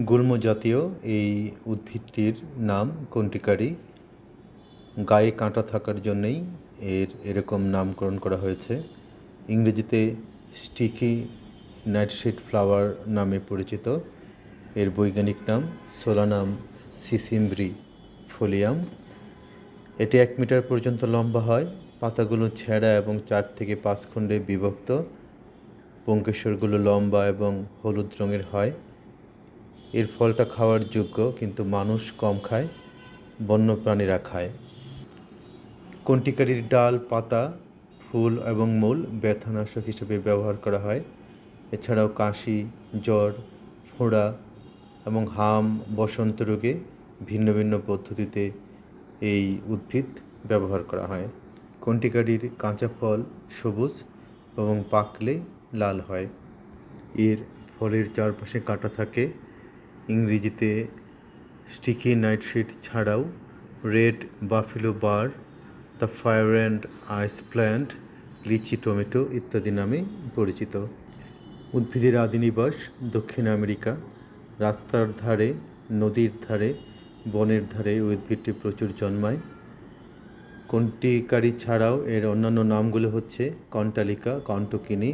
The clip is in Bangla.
গুল্ম জাতীয় এই উদ্ভিদটির নাম কন্টিকারি গায়ে কাঁটা থাকার জন্যেই এর এরকম নামকরণ করা হয়েছে। ইংরেজিতে স্টিকি নাইটশেড ফ্লাওয়ার নামে পরিচিত। এর বৈজ্ঞানিক নাম সোলানাম সিসিমব্রি ফোলিয়াম। এটি এক মিটার পর্যন্ত লম্বা হয়। পাতাগুলো ছেঁড়া এবং চার থেকে পাঁচ খণ্ডে বিভক্ত। পঙ্কেশ্বরগুলো লম্বা এবং হলুদ রঙের হয়। এর ফলটা খাওয়ার যোগ্য, কিন্তু মানুষ কম খায়, বন্যপ্রাণীরা খায়। কন্টিকারির ডাল, পাতা, ফুল এবং মূল ব্যথানাশক হিসেবে ব্যবহার করা হয়। এছাড়াও কাশি, জ্বর, ফোঁড়া এবং হাম, বসন্ত রোগে ভিন্ন ভিন্ন পদ্ধতিতে এই উদ্ভিদ ব্যবহার করা হয়। কন্টিকারির কাঁচা ফল সবুজ এবং পাকলে লাল হয়। এর ফলের চারপাশে কাঁটা থাকে ইংরেজিতে স্টিকি নাইটশিট ছাড়াও red buffalo bur, the fire and ice plant, litchi tomato ইত্যাদি নামে পরিচিত। উদ্ভিদের আদি নিবাস দক্ষিণ আমেরিকা। রাস্তার ধারে, নদীর ধারে, বনের ধারে উদ্ভিদটি প্রচুর জন্মায়। কন্টিকারি ছাড়াও এর অন্যান্য নামগুলো হচ্ছে কন্টালিকা, কন্টকিনি